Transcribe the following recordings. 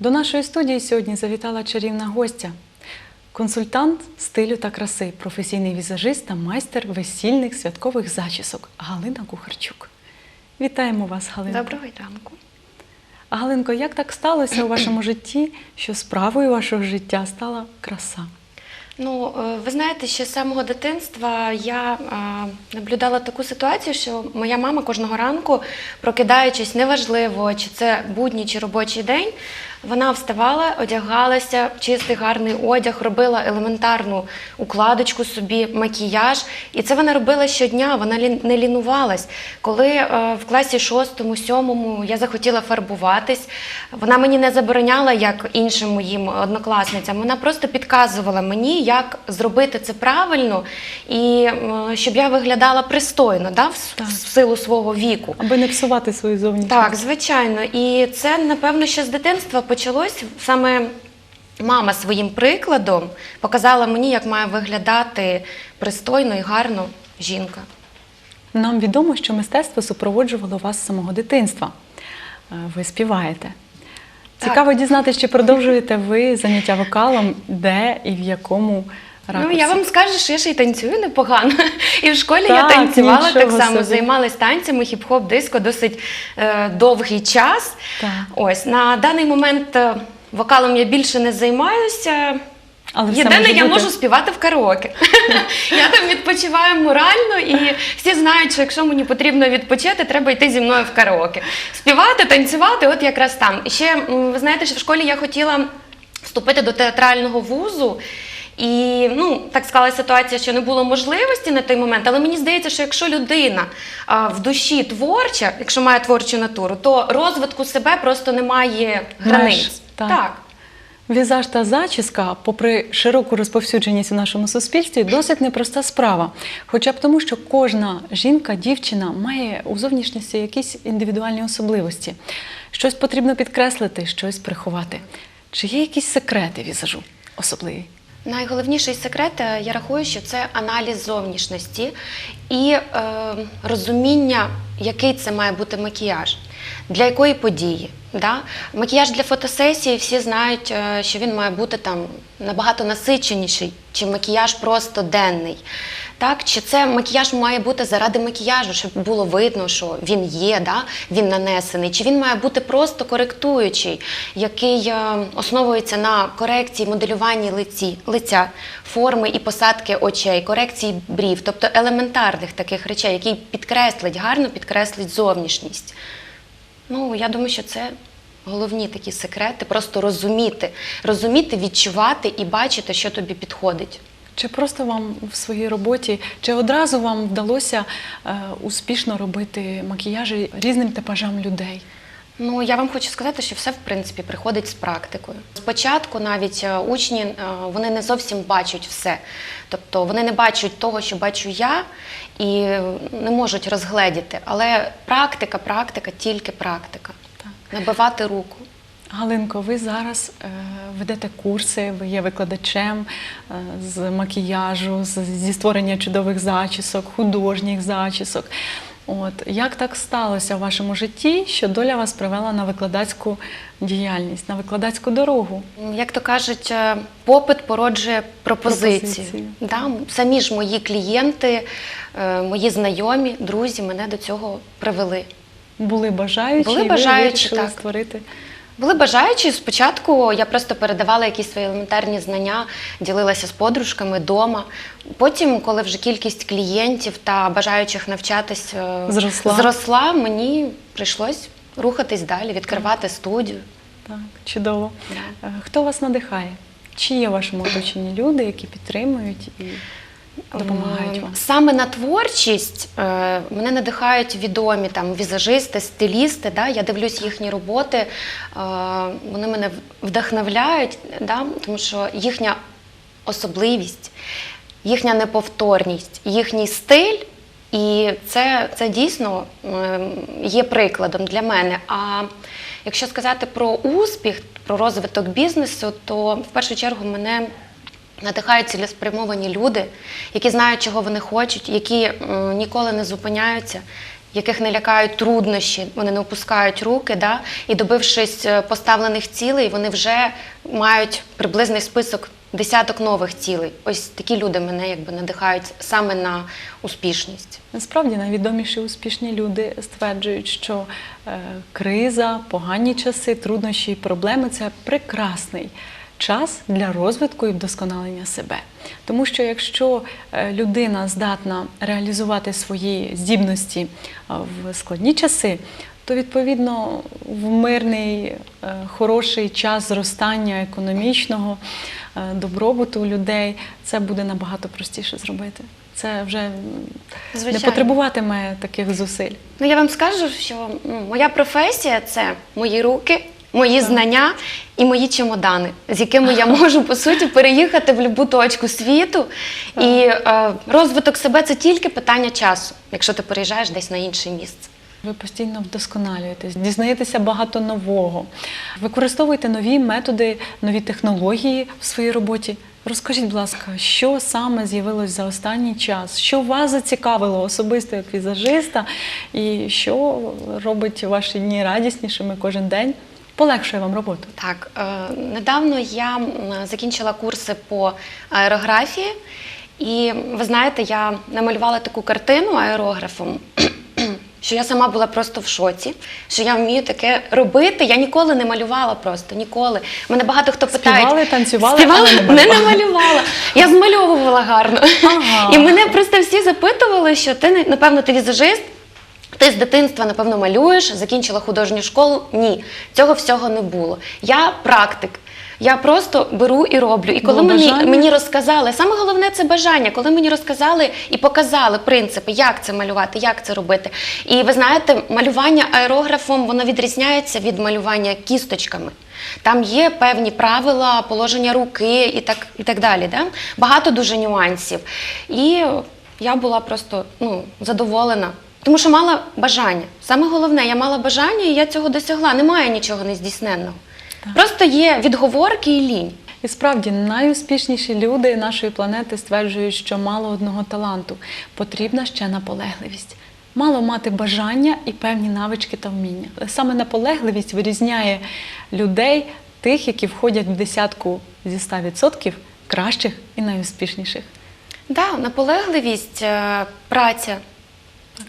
До нашої студії сьогодні завітала чарівна гостя, консультант стилю та краси, професійний візажист та майстер весільних святкових зачісок Галина Кухарчук. Вітаємо вас, Галина. Доброго ранку. А Галинко, як так сталося у вашому житті, що справою вашого життя стала краса? Ну, е, ви знаєте, ще з самого дитинства я е, наблюдала таку ситуацію, що моя мама кожного ранку, прокидаючись, неважливо, чи це будній чи робочий день, вона вставала, одягалася, чистий гарний одяг, робила елементарну укладочку собі, макіяж. І це вона робила щодня, вона не лінувалась. Коли е, в класі шостому, сьомому я захотіла фарбуватись, вона мені не забороняла, як іншим моїм однокласницям. Вона просто підказувала мені, як зробити це правильно і м, щоб я виглядала пристойно, да, в, в силу свого віку. Аби не псувати свою зовнішність. Так, звичайно. І це, напевно, ще з дитинства почалось саме. Мама своїм прикладом показала мені, як має виглядати пристойно і гарно жінка. Нам відомо, що мистецтво супроводжувало вас з самого дитинства. Е, Ви співаєте. Так. Цікаво дізнатися, чи продовжуєте ви заняття вокалом, де і в якому ракурсі. Ну, я вам скажу, що я ще й танцюю непогано. І в школі Так, я танцювала так само, собі. займалась танцями, хіп-хоп, диско досить е, довгий час. Так. Ось на даний момент е, вокалом я більше не займаюся. Але Єдине, я бути. можу співати в караоке. я там відпочиваю морально, і всі знають, що якщо мені потрібно відпочити, треба йти зі мною в караоке. Співати, танцювати, от якраз там. І ще ви знаєте, що в школі я хотіла вступити до театрального вузу. І ну так склалася ситуація, що не було можливості на той момент. Але мені здається, що якщо людина а, в душі творча, якщо має творчу натуру, то розвитку себе просто немає границь. Меж, так. так. Візаж та зачіска, попри широку розповсюдженість у нашому суспільстві, досить непроста справа. Хоча б тому, що кожна жінка, дівчина має у зовнішності якісь індивідуальні особливості. Щось потрібно підкреслити, щось приховати. Чи є якісь секрети візажу особливі? Найголовніший секрет, е, я рахую, що це аналіз зовнішності і е, розуміння, який це має бути макіяж, для якої події. Да? Макіяж для фотосесії всі знають, е, що він має бути там набагато насиченіший, чи макіяж просто денний. Так? Чи це макіяж має бути заради макіяжу, щоб було видно, що він є, да? він нанесений, чи він має бути просто коректуючий, який е, основується на корекції моделюванні лиці, лиця, форми і посадки очей, корекції брів, тобто елементарних таких речей, які підкреслить, гарно підкреслить зовнішність. Ну, я думаю, що це головні такі секрети, просто розуміти, розуміти, відчувати і бачити, що тобі підходить. Чи просто вам в своїй роботі, чи одразу вам вдалося е, успішно робити макіяжі різним типажам людей? Ну, я вам хочу сказати, що все в принципі приходить з практикою. Спочатку навіть е, учні е, вони не зовсім бачать все. Тобто вони не бачать того, що бачу я, і не можуть розгледіти. Але практика, практика, тільки практика. Так. Набивати руку. Галинко, ви зараз е, ведете курси, ви є викладачем е, з макіяжу, з, зі створення чудових зачісок, художніх зачісок. От як так сталося в вашому житті, що доля вас привела на викладацьку діяльність, на викладацьку дорогу? Як то кажуть, е, попит породжує пропозицію. Пропозицію. Да, самі ж мої клієнти, е, мої знайомі, друзі мене до цього привели. Були бажаючі, Були і ви вирішили так. створити. Були бажаючі. Спочатку я просто передавала якісь свої елементарні знання, ділилася з подружками вдома. Потім, коли вже кількість клієнтів та бажаючих навчатись е, Зросла. зросла, мені прийшлось рухатись далі, відкривати студію. Так, чудово. Да. Е, Хто вас надихає? Чи є в вашому оточенні люди, які підтримують і допомагають вам? Саме на творчість е, мене надихають відомі там візажисти, стилісти. Да? Я дивлюсь їхні роботи, е, вони мене вдохновляють, да? тому що їхня особливість, їхня неповторність, їхній стиль. І це, це дійсно є прикладом для мене. А якщо сказати про успіх, про розвиток бізнесу, то в першу чергу мене надихають цілеспрямовані люди, які знають, чого вони хочуть, які ніколи не зупиняються, яких не лякають труднощі, вони не опускають руки, да? і добившись е, поставлених цілей, вони вже мають приблизний список десяток нових цілей. Ось такі люди мене якби надихають саме на успішність. Насправді найвідоміші успішні люди стверджують, що е, криза, погані часи, труднощі і проблеми це прекрасний час для розвитку і вдосконалення себе. Тому що якщо е, людина здатна реалізувати свої здібності е, в складні часи, то відповідно в мирний, е, хороший час зростання економічного добробуту людей це буде набагато простіше зробити. Це вже м, не потребуватиме таких зусиль. Ну я вам скажу, що ну, моя професія це мої руки, мої знання і мої чемодани, з якими я можу по суті переїхати в будь-яку точку світу. І е, розвиток себе це тільки питання часу, якщо ти переїжджаєш десь на інше місце. Ви постійно вдосконалюєтесь, дізнаєтеся багато нового, використовуєте нові методи, нові технології в своїй роботі. Розкажіть, будь ласка, що саме з'явилось за останній час? Що вас зацікавило особисто як візажиста, і що робить ваші дні радіснішими кожен день? Полегшує вам роботу? Так, е, недавно я закінчила курси по аерографії, і ви знаєте, я намалювала таку картину аерографом. Що я сама була просто в шоці, що я вмію таке робити. Я ніколи не малювала просто, ніколи. Мене багато хто питає. Співали, танцювали, Співала, але не не намалювала. Я змальовувала гарно. Ага. І мене просто всі запитували, що ти напевно ти візажист. Ти з дитинства, напевно, малюєш, закінчила художню школу. Ні, цього всього не було. Я практик. Я просто беру і роблю. І коли мені, бажання? мені розказали, саме головне це бажання, коли мені розказали і показали принципи, як це малювати, як це робити. І ви знаєте, малювання аерографом воно відрізняється від малювання кісточками. Там є певні правила, положення руки і так, і так далі. Да? Багато дуже нюансів. І я була просто ну, задоволена. Тому що мала бажання. Саме головне, я мала бажання, і я цього досягла. Немає нічого нездійсненного. Просто є відговорки і лінь. І справді найуспішніші люди нашої планети стверджують, що мало одного таланту, потрібна ще наполегливість. Мало мати бажання і певні навички та вміння. Саме наполегливість вирізняє людей, тих, які входять в десятку зі 100% кращих і найуспішніших. Да, наполегливість, е, праця.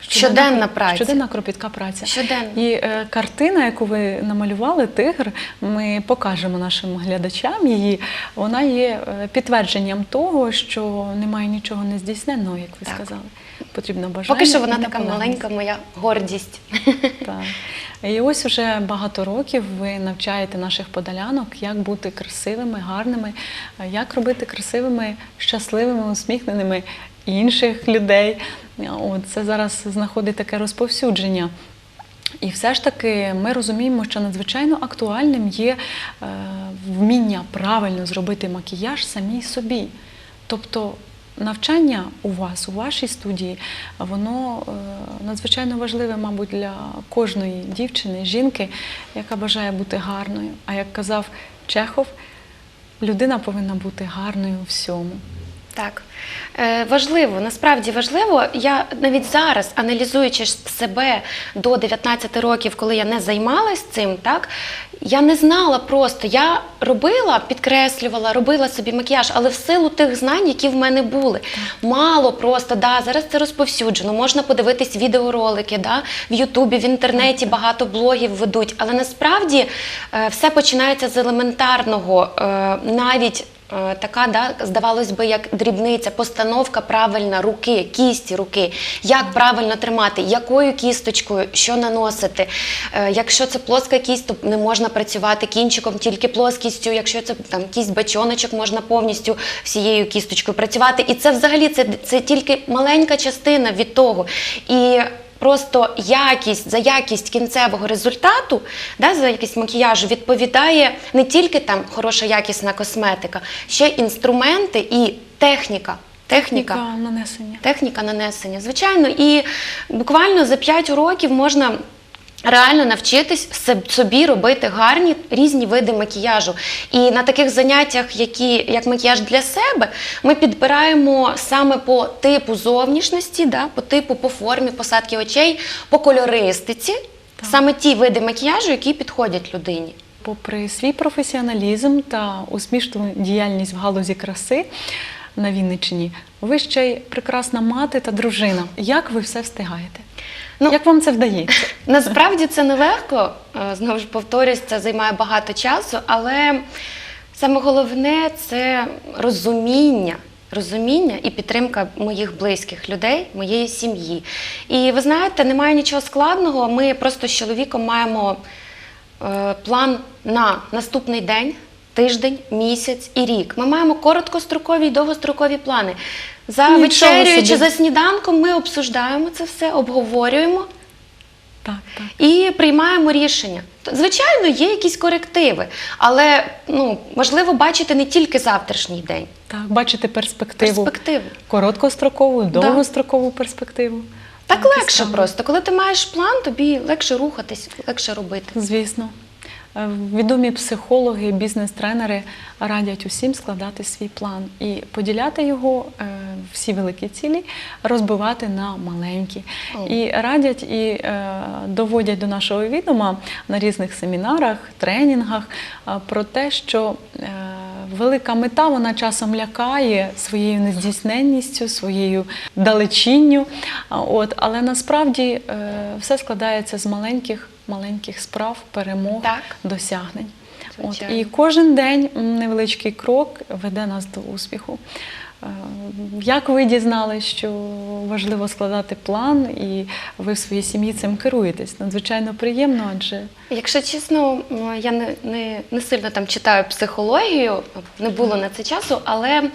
Щоденна праця. Щоденна кропітка праця. Щоденна. І е, картина, яку ви намалювали, тигр, ми покажемо нашим глядачам її. Вона є е, підтвердженням того, що немає нічого нездійсненного, як ви Так. сказали. Потрібно бажання. Поки що вона така маленька моя гордість. Так. І ось уже багато років ви навчаєте наших подолянок, як бути красивими, гарними, як робити красивими, щасливими, усміхненими інших людей. От це зараз знаходить таке розповсюдження. І все ж таки ми розуміємо, що надзвичайно актуальним є е, вміння правильно зробити макіяж самій собі. Тобто навчання у вас, у вашій студії, воно е, надзвичайно важливе, мабуть, для кожної дівчини, жінки, яка бажає бути гарною. А як казав Чехов, людина повинна бути гарною у всьому. Так, е, важливо, насправді важливо. Я навіть зараз, аналізуючи себе до 19 років, коли я не займалась цим, так я не знала просто. Я робила, підкреслювала, робила собі макіяж, але в силу тих знань, які в мене були. Мало просто, да, зараз це розповсюджено. Можна подивитись відеоролики, да, в Ютубі, в інтернеті багато блогів ведуть. Але насправді е, все починається з елементарного, е, навіть. Е, Така, да, здавалось би, як дрібниця, постановка правильна руки, кісті руки, як правильно тримати, якою кісточкою, що наносити. Е, Якщо це плоска кість, то не можна працювати кінчиком, тільки плоскістю. Якщо це там кість бачоночок, можна повністю всією кісточкою працювати. І це взагалі це, це тільки маленька частина від того. І Просто якість за якість кінцевого результату, да, за якість макіяжу відповідає не тільки там хороша якісна косметика, ще й інструменти і техніка. Техніка. нанесення. Техніка нанесення, звичайно, і буквально за 5 років можна Реально навчитись собі робити гарні різні види макіяжу. І на таких заняттях, які як макіяж для себе, ми підбираємо саме по типу зовнішності, да, по типу, по формі посадки очей, по кольористиці, саме ті види макіяжу, які підходять людині. Попри свій професіоналізм та успішну діяльність в галузі краси на Вінниччині, ви ще й прекрасна мати та дружина. Як ви все встигаєте? Ну, Як вам це вдається? Насправді це нелегко. Е, Знову ж повторюсь, це займає багато часу, але саме головне це розуміння. Розуміння і підтримка моїх близьких людей, моєї сім'ї. І ви знаєте, немає нічого складного. Ми просто з чоловіком маємо е, план на наступний день, тиждень, місяць і рік. Ми маємо короткострокові і довгострокові плани. За Нічого вечерею собі. чи за сніданком ми обсуждаємо це все, обговорюємо Так, так. і приймаємо рішення. Звичайно, є якісь корективи, але ну, важливо бачити не тільки завтрашній день, Так, бачите перспективу. перспективу. Короткострокову, довгострокову перспективу. Так і легше справді. просто. Коли ти маєш план, тобі легше рухатись, легше робити. Звісно. Е, Відомі психологи, бізнес-тренери радять усім складати свій план і поділяти його, е, всі великі цілі, розбивати на маленькі. І радять і е, доводять до нашого відома на різних семінарах, тренінгах про те, що велика мета вона часом лякає своєю нездійсненністю, своєю далечінню. От, але насправді все складається з маленьких маленьких справ, перемог, Так. досягнень. От, і кожен день невеличкий крок веде нас до успіху. Е, Як ви дізналися, що важливо складати план, і ви в своїй сім'ї цим керуєтесь? Надзвичайно приємно, адже Якщо чесно, я не, не, не сильно там читаю психологію, не було на це часу, але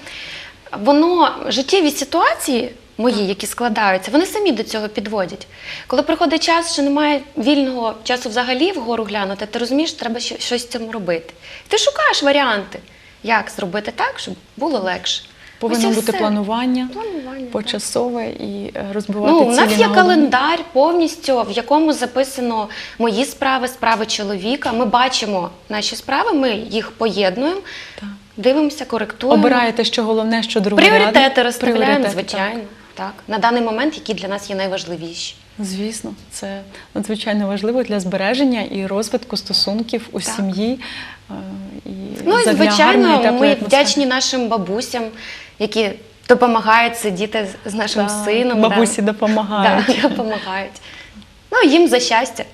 воно життєві ситуації. Мої, які складаються, вони самі до цього підводять. Коли приходить час, що немає вільного часу взагалі вгору глянути, ти розумієш, треба щось з цим робити. Ти шукаєш варіанти, як зробити так, щоб було легше. повинно Ось бути все. планування, Планування, так. почасове і е, розбивати Ну, у нас є календар повністю, в якому записано мої справи, справи чоловіка. Ми бачимо наші справи, ми їх поєднуємо, Так. дивимося, коректуємо. Обираєте, що головне, що другорядне. Пріоритети розставляємо, Пріоритети, звичайно. Так. На даний момент, які для нас є найважливіші. Звісно, це надзвичайно важливо для збереження і розвитку стосунків у Так. сім'ї. е, І Ну і звичайно, ми вдячні нашим бабусям, які допомагають сидіти з- нашим Так, сином. Бабусі да. допомагають. Да, допомагають. Ну, їм за щастя.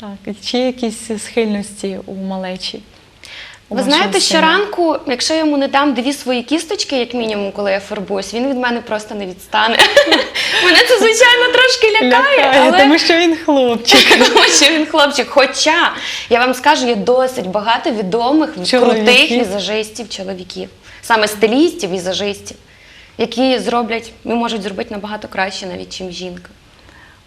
Так, чи якісь схильності у малечі? Ви знаєте, сина? щоранку, якщо я йому не дам дві свої кісточки, як мінімум, коли я фарбуюсь, він від мене просто не відстане. Мене це, звичайно, трошки лякає, але тому що він хлопчик. тому що він хлопчик. Хоча я вам скажу, є досить багато відомих крутих візажистів, чоловіків, саме стилістів, візажистів, які зроблять, і можуть зробити набагато краще навіть, чим жінка.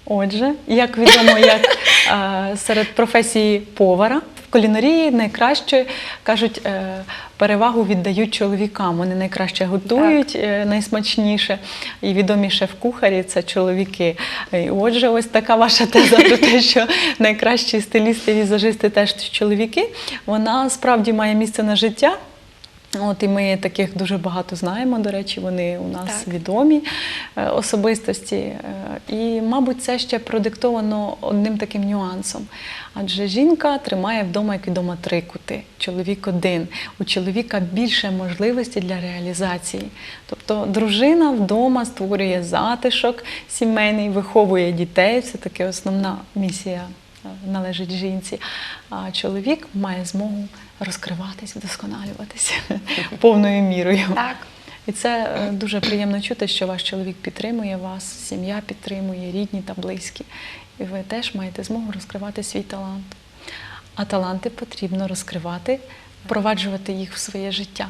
Отже, як відомо, як е, серед професії повара кулінарії найкраще кажуть, е, перевагу віддають чоловікам. Вони найкраще готують, так. найсмачніше. І відомі шеф-кухарі це чоловіки. І отже, ось така ваша теза про те, що найкращі стилісти, візажисти теж чоловіки. Вона справді має місце на життя. От і ми таких дуже багато знаємо. До речі, вони у нас Так. відомі е, особистості. Е, І, мабуть, це ще продиктовано одним таким нюансом. Адже жінка тримає вдома, як відомо, три кути, чоловік один. У чоловіка більше можливостей для реалізації. Тобто дружина вдома створює затишок сімейний, виховує дітей. Це таки основна місія е, належить жінці. А чоловік має змогу розкриватись, вдосконалюватися повною мірою. Так. І це е, дуже приємно чути, що ваш чоловік підтримує вас, сім'я підтримує, рідні та близькі. І ви теж маєте змогу розкривати свій талант. А таланти потрібно розкривати, впроваджувати їх в своє життя.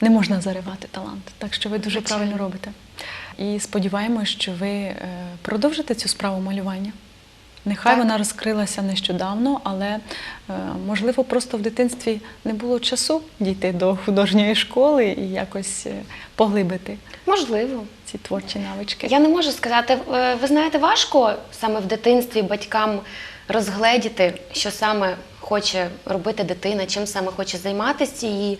Не можна заривати талант, так що ви дуже правильно робите. І сподіваємось, що ви е, продовжите цю справу малювання. Нехай Так. вона розкрилася нещодавно, але е, можливо просто в дитинстві не було часу дійти до художньої школи і якось е, поглибити Можливо. ці творчі навички. Я не можу сказати, е, ви знаєте, важко саме в дитинстві батькам розгледіти, що саме хоче робити дитина, чим саме хоче займатися. І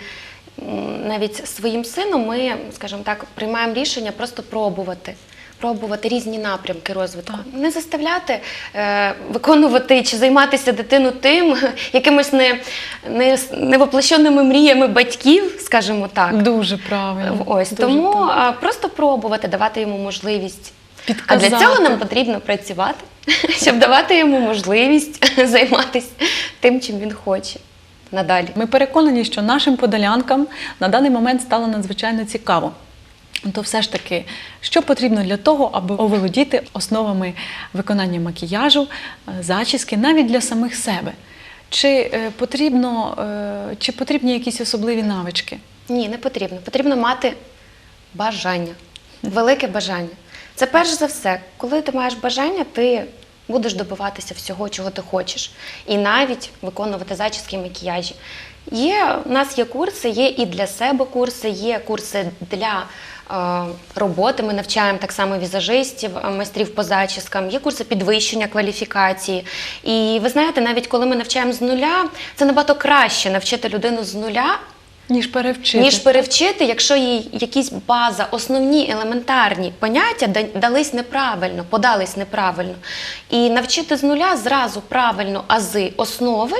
навіть своїм сином ми, скажімо так, приймаємо рішення просто пробувати. Пробувати різні напрямки розвитку, Так. не заставляти е, виконувати чи займатися дитину тим, якимось не, не, невоплощеними мріями батьків, скажімо так. Дуже правильно. Ось дуже тому правильно. просто пробувати, давати йому можливість. А для цього нам потрібно працювати, щоб давати йому можливість займатися тим, чим він хоче надалі. Ми переконані, що нашим подолянкам на даний момент стало надзвичайно цікаво. То все ж таки, що потрібно для того, аби оволодіти основами виконання макіяжу, е, зачіски, навіть для самих себе? Чи е, потрібно, е, чи потрібні якісь особливі навички? Ні, не потрібно. Потрібно мати бажання, велике бажання. Це перш за все, коли ти маєш бажання, ти будеш добиватися всього, чого ти хочеш, і навіть виконувати зачіски і макіяжі. Є, у нас є курси, є і для себе курси, є курси для роботи. Ми навчаємо так само візажистів, е, майстрів по зачіскам, є курси підвищення кваліфікації. І ви знаєте, навіть коли ми навчаємо з нуля, це набагато краще навчити людину з нуля, Ніж перевчити. ніж перевчити, якщо їй якісь база, основні елементарні поняття дались неправильно, подались неправильно. І навчити з нуля зразу правильно ази основи.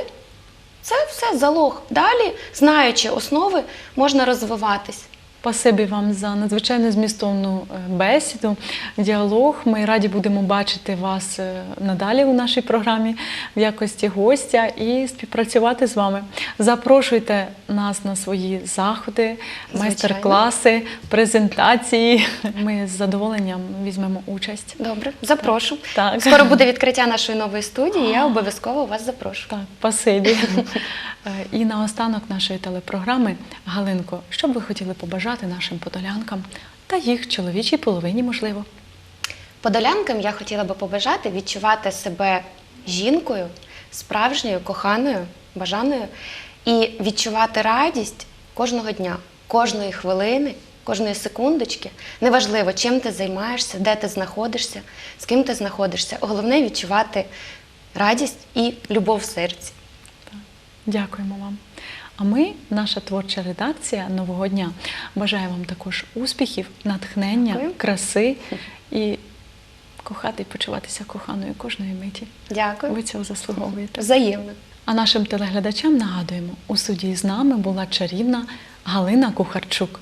Це все залог. Далі, знаючи основи, можна розвиватись. Спасибі вам за надзвичайно змістовну е, бесіду, діалог. Ми раді будемо бачити вас е, надалі у нашій програмі в якості гостя і співпрацювати з вами. Запрошуйте нас на свої заходи, майстер-класи, презентації. Ми з задоволенням візьмемо участь. Добре, запрошу. Так. Скоро буде відкриття нашої нової студії. Я обов'язково вас запрошу. Так, спасибі. Е, І наостанок нашої телепрограми, Галинко, що б ви хотіли побажати нашим подолянкам та їх чоловічій половині, можливо? Подолянкам я хотіла би побажати відчувати себе жінкою, справжньою, коханою, бажаною і відчувати радість кожного дня, кожної хвилини, кожної секундочки. Неважливо, чим ти займаєшся, де ти знаходишся, з ким ти знаходишся. Головне відчувати радість і любов в серці. Дякуємо вам. А ми, наша творча редакція нового дня, бажає вам також успіхів, натхнення, Дякую. краси і кохати і почуватися коханою кожної миті. Дякую. Ви цього заслуговуєте. Взаємно. А нашим телеглядачам нагадуємо, у суді з нами була чарівна Галина Кухарчук.